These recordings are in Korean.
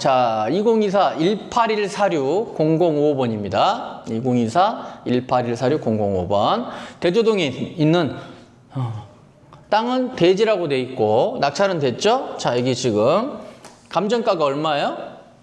자, 2024-18146055번입니다. 2024-18146055번. 대조동에 있는 어, 땅은 대지라고 돼 있고 낙찰은 됐죠? 자, 여기 지금 감정가가 얼마예요?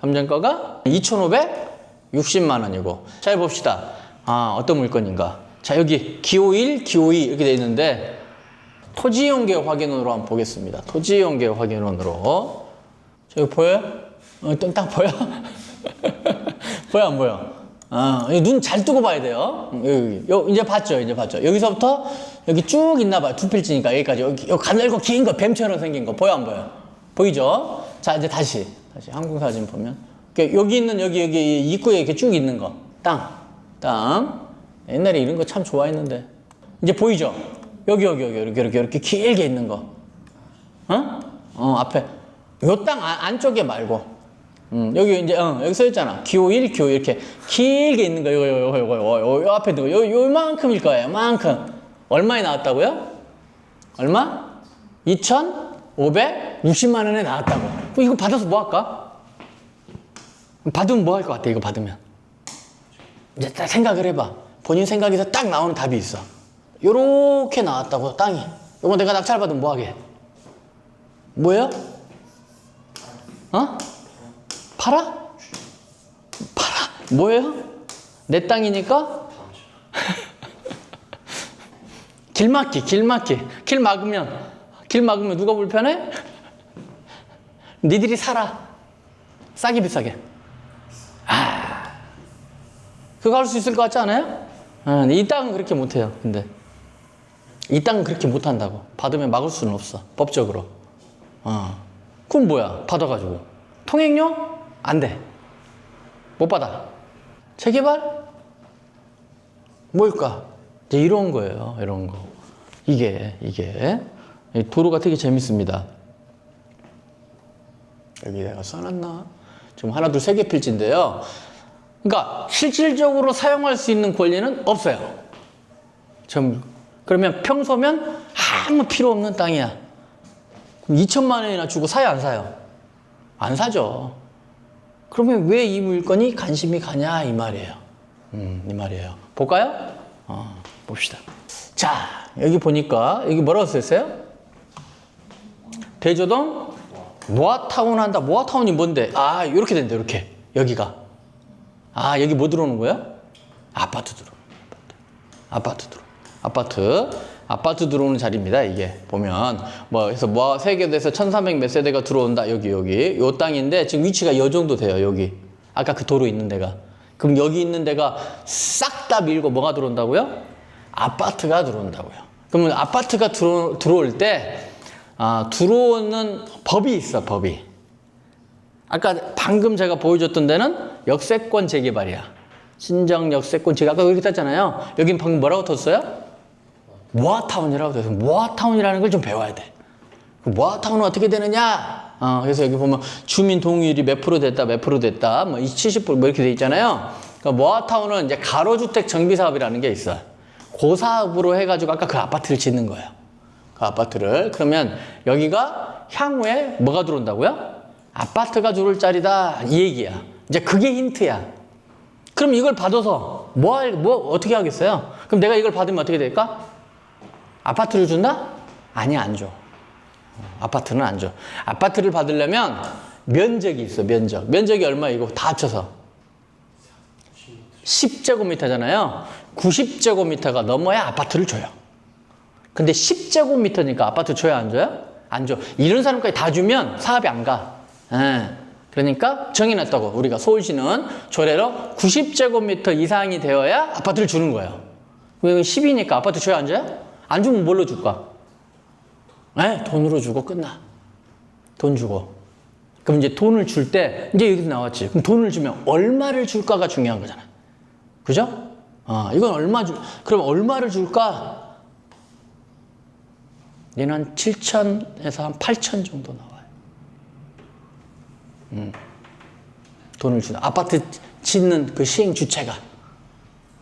감정가가 2,560만 원이고. 자, 해 봅시다. 아, 어떤 물건인가? 자, 여기 기호 1, 기호 2 이렇게 돼 있는데 토지이용계 확인원으로 한번 보겠습니다. 토지이용계 확인원으로. 저 여기 보여요? 어, 또딱 보여? 보여 안 보여? 아, 눈 잘 뜨고 봐야 돼요. 음, 여기, 여기, 이제 봤죠, 이제 봤죠. 여기서부터 여기 쭉 있나 봐요. 두 필지니까 여기까지. 여기, 여기 가늘고 긴 거, 뱀처럼 생긴 거 보여 안 보여? 보이죠? 자, 이제 다시, 다시 항공 사진 보면 여기 있는 여기 여기 입구에 이렇게 쭉 있는 거, 땅, 땅. 옛날에 이런 거 참 좋아했는데 이제 보이죠? 여기 여기 여기 이렇게 이렇게 이렇게 길게 있는 거, 어? 어 앞에 요 땅 안쪽에 말고. 음, 여기 이제 어, 여기 써 있잖아. 기호 1, 기호 이렇게 길게 있는 거, 요거 요거 요거 요거 요 앞에 있는 거, 요 요만큼일 거예요. 요만큼. 얼마에 나왔다고요? 얼마? 2,560만 원에 나왔다고. 이거 받아서 뭐 할까? 받으면 뭐 할 것 같아? 이거 받으면. 이제 딱 생각을 해봐. 본인 생각에서 딱 나오는 답이 있어. 요렇게 나왔다고 땅이. 요거 내가 낙찰 받으면 뭐 하게? 뭐예요? 어? 팔아? 팔아? 뭐예요? 내 땅이니까? 길 막기, 길 막기. 길 막으면, 길 막으면 누가 불편해? 니들이 살아. 싸게 비싸게. 아. 그거 할 수 있을 것 같지 않아요? 어, 이 땅은 그렇게 못해요, 근데. 이 땅은 그렇게 못한다고. 받으면 막을 수는 없어, 법적으로. 어. 그럼 뭐야, 받아가지고. 통행료? 안 돼. 못 받아. 재개발? 뭘까? 이제 이런 거예요. 이런 거. 이게, 이게. 이 도로가 되게 재밌습니다. 여기 내가 써놨나? 지금 하나, 둘, 세 개 필지인데요. 그러니까 실질적으로 사용할 수 있는 권리는 없어요. 좀 그러면 평소면 아무 필요 없는 땅이야. 그럼 2천만 원이나 주고 사요, 안 사요? 안 사죠. 그러면 왜 이 물건이 관심이 가냐 이 말이에요. 음, 이 말이에요. 볼까요? 어, 봅시다. 자, 여기 보니까 여기 뭐라고 써 있어요? 대조동 모아타운 한다. 모아타운이 뭔데? 아, 이렇게 된다. 이렇게 여기가. 아, 여기 뭐 들어오는 거야? 아파트. 아파트. 아파트 들어. 아파트. 아파트 들어오는 자리입니다. 이게 보면 뭐 그래서 뭐 세계도에서 1300 몇 세대가 들어온다. 여기 여기. 요 땅인데 지금 위치가 요 정도 돼요. 여기. 아까 그 도로 있는 데가. 그럼 여기 있는 데가 싹 다 밀고 뭐가 들어온다고요? 아파트가 들어온다고요. 그러면 아파트가 들어, 들어올 때 아, 들어오는 법이 있어. 법이. 아까 방금 제가 보여줬던 데는 역세권 재개발이야. 신정 역세권 재개발. 아까 여기 땄잖아요. 여긴 방금 뭐라고 떴어요? 모아타운이라고 돼서 모아타운이라는 걸 좀 배워야 돼. 그 모아타운은 어떻게 되느냐? 어, 그래서 여기 보면 주민 동의율이 몇 프로 됐다, 몇 프로 됐다, 뭐 70%, 뭐 이렇게 돼 있잖아요. 그러니까 모아타운은 이제 가로주택 정비 사업이라는 게 있어요. 그 사업으로 해가지고 아까 그 아파트를 짓는 거예요. 그 아파트를. 그러면 여기가 향후에 뭐가 들어온다고요? 아파트가 들어올 자리다. 이 얘기야. 이제 그게 힌트야. 그럼 이걸 받아서 뭐 할, 뭐, 어떻게 하겠어요? 그럼 내가 이걸 받으면 어떻게 될까? 아파트를 준다? 아니, 안 줘. 아파트는 안 줘. 아파트를 받으려면 면적이 있어, 면적. 면적이 얼마 이거 다 합쳐서. 10제곱미터잖아요. 90제곱미터가 넘어야 아파트를 줘요. 근데 10제곱미터니까 아파트 줘야 안 줘요? 안 줘. 이런 사람까지 다 주면 사업이 안 가. 예. 그러니까 정해놨다고. 우리가 서울시는 조례로 90제곱미터 이상이 되어야 아파트를 주는 거예요. 왜 10이니까 아파트 줘야 안 줘요? 안 주면 뭘로 줄까? 네, 돈으로 주고 끝나. 돈 주고. 그럼 이제 돈을 줄 때, 이제 여기서 나왔지. 그럼 돈을 주면 얼마를 줄까가 중요한 거잖아. 그죠? 아, 이건 얼마 줄, 그럼 얼마를 줄까? 얘는 한 7천에서 한 8천 정도 나와요. 음. 돈을 주는, 아파트 짓는 그 시행 주체가.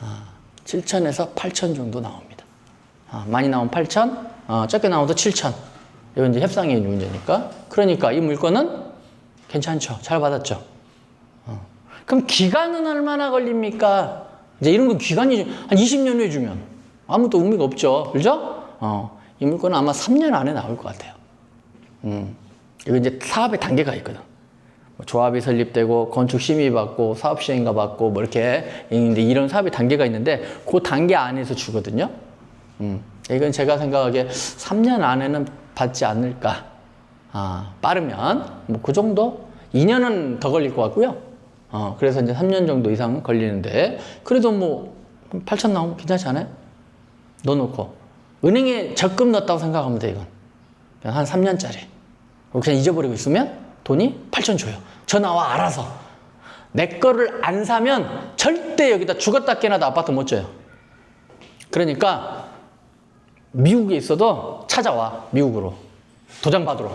아, 7천에서 8천 정도 나옵니다. 아, 많이 나오면 8천, 아, 적게 나오도 7천. 이건 이제 협상의 문제니까. 그러니까 이 물건은 괜찮죠? 잘 받았죠? 어. 그럼 기간은 얼마나 걸립니까? 이제 이런 건 기간이 한 20년 후에 주면 아무도 의미가 없죠. 그죠? 어. 이 물건은 아마 3년 안에 나올 것 같아요. 음. 이거 이제 사업의 단계가 있거든. 뭐 조합이 설립되고 건축 심의 받고 사업 시행가 받고 뭐 이렇게 이런 사업의 단계가 있는데 그 단계 안에서 주거든요. 음. 이건 제가 생각하기에 3년 안에는 받지 않을까. 아, 빠르면 뭐 그 정도 2년은 더 걸릴 것 같고요. 어, 그래서 이제 3년 정도 이상 걸리는데 그래도 뭐 8천 나오면 괜찮지 않아요? 넣어놓고 은행에 적금 넣었다고 생각하면 돼 이건 그냥 한 3년짜리 그냥 잊어버리고 있으면 돈이 8천 줘요 전화와 알아서 내 거를 안 사면 절대 여기다 죽었다 깨나도 아파트 못 줘요 그러니까 미국에 있어도 찾아와 미국으로. 도장 받으러.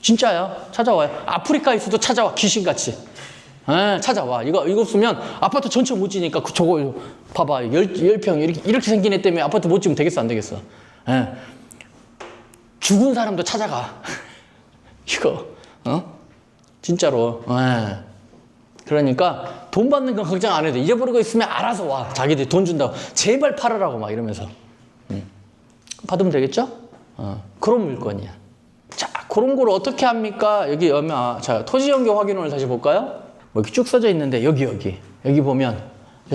진짜야. 찾아와요. 아프리카에 있어도 찾아와. 귀신같이. 에, 찾아와. 이거 이거 쓰면 아파트 전체 못 지니까 그 저거 봐봐. 열, 열평 이렇게, 이렇게 생긴 애 때문에 아파트 못 지면 되겠어? 안 되겠어? 에. 죽은 사람도 찾아가. 이거. 어? 진짜로. 에. 그러니까 돈 받는 건 걱정 안 해도 돼. 잊어버리고 있으면 알아서 와. 자기들이 돈 준다고. 제발 팔으라고 막 이러면서 받으면 되겠죠? 어, 그런 물건이야. 자, 그런 걸 어떻게 합니까? 여기 오면, 아, 자, 토지 연계 확인원을 다시 볼까요? 뭐 이렇게 쭉 써져 있는데, 여기, 여기. 여기 보면,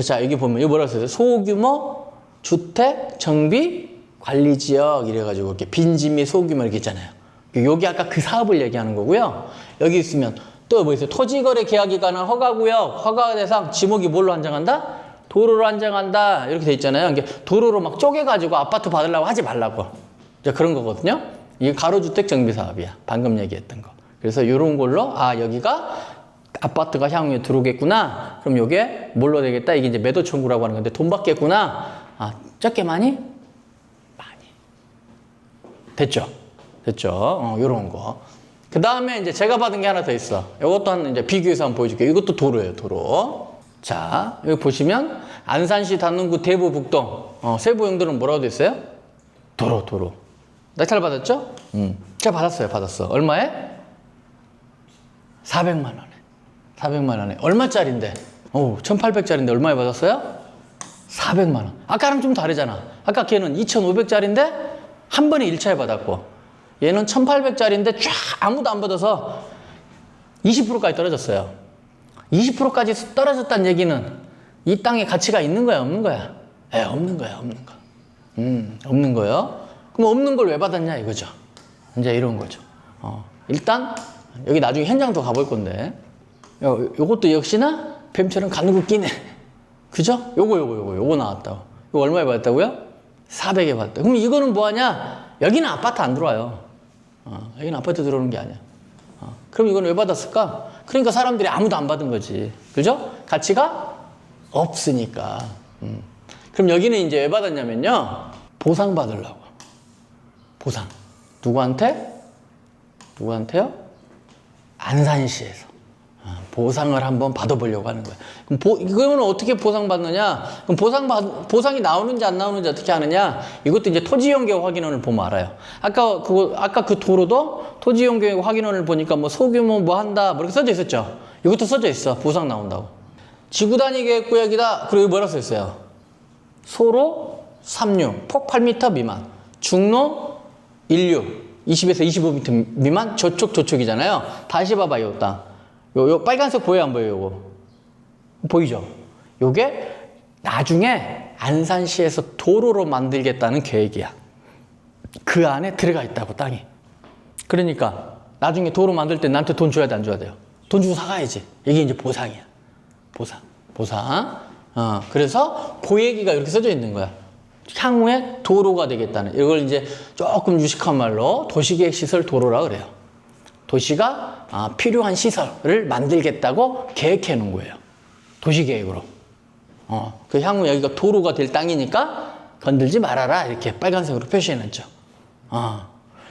자, 여기 보면, 여기 뭐라고 써요? 소규모 주택 정비 관리 지역 이래가지고 이렇게 및 소규모 이렇게 있잖아요. 여기 아까 그 사업을 얘기하는 거고요. 여기 있으면 또 뭐 있어요? 토지거래 계약 기간은 허가구역, 허가 대상, 지목이 뭘로 한정한다? 도로로 한정한다 이렇게 돼 있잖아요. 이게 도로로 막 쪼개가지고 아파트 받으려고 하지 말라고 이제 그런 거거든요. 이게 가로주택 정비 사업이야. 방금 얘기했던 거. 그래서 이런 걸로 아 여기가 아파트가 향후에 들어오겠구나. 그럼 이게 뭘로 되겠다? 이게 이제 매도 청구라고 하는 건데 돈 받겠구나. 아 적게 많이 많이 됐죠. 됐죠. 어, 요런 거. 그 다음에 이제 제가 받은 게 하나 더 있어. 이것도 한 이제 비교해서 한번 보여줄게요. 이것도 도로예요, 도로. 자, 여기 보시면 안산시 단릉구 대부 북동 어, 세부용도는 뭐라고 돼 있어요? 도로, 도로. 낙찰 받았죠? 음. 제가 받았어요, 받았어. 얼마에? 400만 원에. 400만 원에. 얼마짜린데? 오, 1800짜린데 얼마에 받았어요? 400만 원. 아까랑 좀 다르잖아. 아까 걔는 2500짜린데 한 번에 1차에 받았고 얘는 1800짜린데 쫙 아무도 안 받아서 20%까지 떨어졌어요. 20%까지 떨어졌다는 얘기는 이 땅에 가치가 있는 거야, 없는 거야? 에, 없는 거야, 없는 거. 음, 없는 거요. 그럼 없는 걸 왜 받았냐 이거죠. 이제 이런 거죠. 어, 일단 여기 나중에 현장도 가볼 건데 요, 요것도 역시나 뱀처럼 가누고 끼네. 그죠? 요거 요거 요거 요거 나왔다고. 이거 얼마에 받았다고요? 400에 받았다. 그럼 이거는 뭐 하냐? 여기는 아파트 안 들어와요. 어, 여기는 아파트 들어오는 게 아니야. 어, 그럼 이건 왜 받았을까? 그러니까 사람들이 아무도 안 받은 거지. 그죠? 가치가 없으니까. 음. 그럼 여기는 이제 왜 받았냐면요. 보상 받으려고. 보상. 누구한테? 누구한테요? 안산시에서. 어, 보상을 한번 받아보려고 하는 거야. 그럼 보, 이거는 어떻게 보상받느냐? 그럼 보상 받, 보상이 나오는지 안 나오는지 어떻게 아느냐? 이것도 이제 토지연계 확인원을 보면 알아요. 아까 그 아까 그 도로도 토지연계 확인원을 보니까 뭐 소규모 뭐 한다 뭐 이렇게 써져 있었죠. 이것도 써져 있어. 보상 나온다고. 지구 단위 계획 구역이다. 그리고 뭐라고 써 있어요? 소로 36, 폭 8m 미만, 중로 16, 20에서 25m 미만, 저쪽 저쪽이잖아요. 다시 봐봐 요 땅. 요, 요 빨간색 보여요 안 보여요 요거? 보이죠? 요게 나중에 안산시에서 도로로 만들겠다는 계획이야. 그 안에 들어가 있다고 땅이. 그러니까 나중에 도로 만들 때 나한테 돈 줘야 돼 안 줘야 돼요? 돈 주고 사가야지. 이게 이제 보상이야. 보상. 보상. 어, 그래서 그 얘기가 이렇게 써져 있는 거야. 향후에 도로가 되겠다는. 이걸 이제 조금 유식한 말로 도시계획 시설 도로라 그래요. 도시가 아, 필요한 시설을 만들겠다고 계획해 놓은 거예요. 도시계획으로. 어, 그 향후 여기가 도로가 될 땅이니까 건들지 말아라. 이렇게 빨간색으로 표시해 놨죠. 어.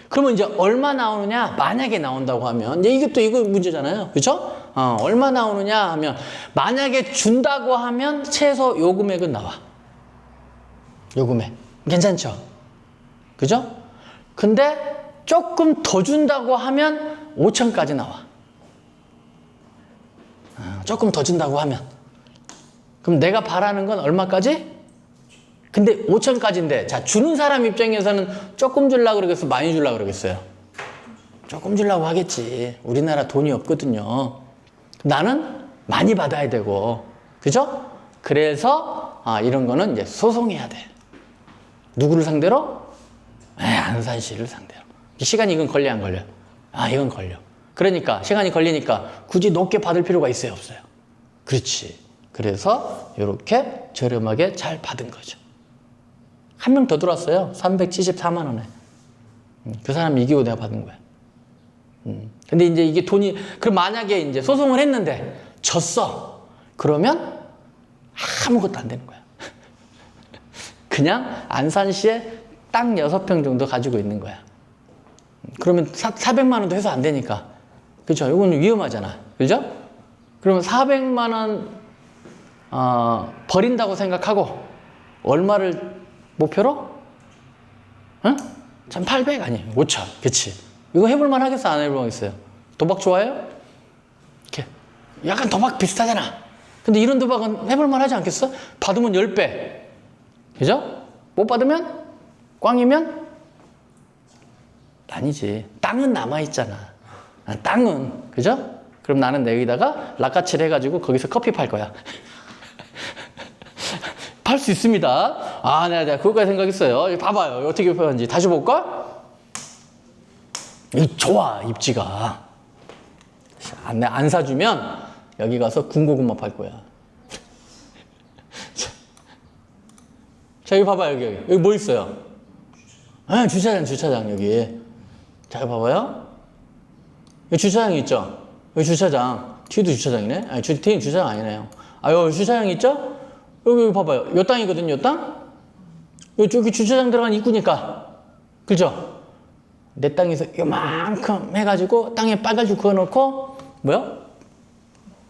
그러면 이제 얼마 나오느냐? 만약에 나온다고 하면, 이제 이것도 이거 문제잖아요. 그죠? 어, 얼마 나오느냐 하면, 만약에 준다고 하면 최소 요 금액은 나와. 요 금액. 괜찮죠? 그죠? 근데 조금 더 준다고 하면 5천까지 나와. 어, 조금 더 준다고 하면. 그럼 내가 바라는 건 얼마까지? 근데 5천까지인데, 자, 주는 사람 입장에서는 조금 주려고 그러겠어? 많이 주려고 그러겠어요? 조금 주려고 하겠지. 우리나라 돈이 없거든요. 나는 많이 받아야 되고, 그죠? 그래서, 아, 이런 거는 이제 소송해야 돼. 누구를 상대로? 에, 안산 씨를 상대로. 시간이 이건 걸려, 안 걸려? 아, 이건 걸려. 그러니까, 시간이 걸리니까 굳이 높게 받을 필요가 있어요, 없어요? 그렇지. 그래서 이렇게 저렴하게 잘 받은 거죠. 한 명 더 들어왔어요. 374만 원에. 음, 그 사람 이기고 내가 받은 거야. 음. 근데 이제 이게 돈이 그럼 만약에 이제 소송을 했는데 졌어. 그러면 아무것도 안 되는 거야. 그냥 안산시에 땅 6평 정도 가지고 있는 거야. 음, 그러면 사, 400만 원도 해서 안 되니까. 그죠? 이건 위험하잖아. 그죠? 그러면 400만 원 어, 버린다고 생각하고 얼마를 목표로? 응? 1,800 아니에요. 5천. 그치. 이거 해볼 만 하겠어? 안 해볼 만 하겠어요? 도박 좋아해요? 이렇게. 약간 도박 비슷하잖아. 근데 이런 도박은 해볼 만 하지 않겠어? 받으면 10배. 그죠? 못 받으면? 꽝이면? 아니지. 땅은 남아있잖아. 아, 땅은. 그죠? 그럼 나는 내기다가 락가치를 해가지고 거기서 커피 팔 거야. 팔 수 있습니다. 아, 내가, 내가 그것까지 생각했어요. 봐봐요. 어떻게 표현하는지. 다시 볼까? 이 좋아, 입지가. 안, 안 사주면 여기 가서 군고구마 팔 거야. 자, 자, 여기 봐봐요. 여기, 여기. 여기 뭐 있어요? 아, 주차장, 주차장, 여기. 자, 여기 봐봐요. 여기 주차장이 있죠? 여기 주차장. 뒤도 주차장이네? 아니, 주, 뒤는 주차장 아니네요. 아, 여기 주차장 있죠? 여기, 여기 봐봐요. 요 땅이거든요, 요 땅? 여기 주차장 들어간 입구니까. 그죠? 내 땅에서 요만큼 해가지고 땅에 빨간줄 그어놓고, 뭐야?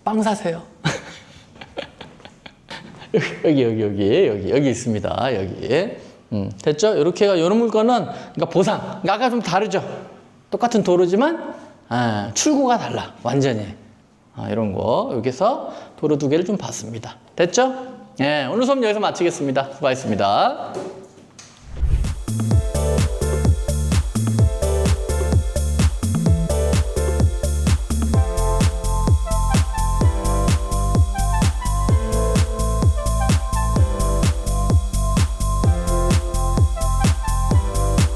빵 사세요. 여기, 여기, 여기, 여기, 여기 있습니다. 여기. 음, 됐죠? 이렇게 해가 요런 물건은, 그러니까 보상. 그러니까 아까 좀 다르죠? 똑같은 도로지만, 아, 출구가 달라. 완전히. 아, 이런 거. 여기서 도로 두 개를 좀 봤습니다. 됐죠? 예, 오늘 수업 여기서 마치겠습니다. 수고하셨습니다.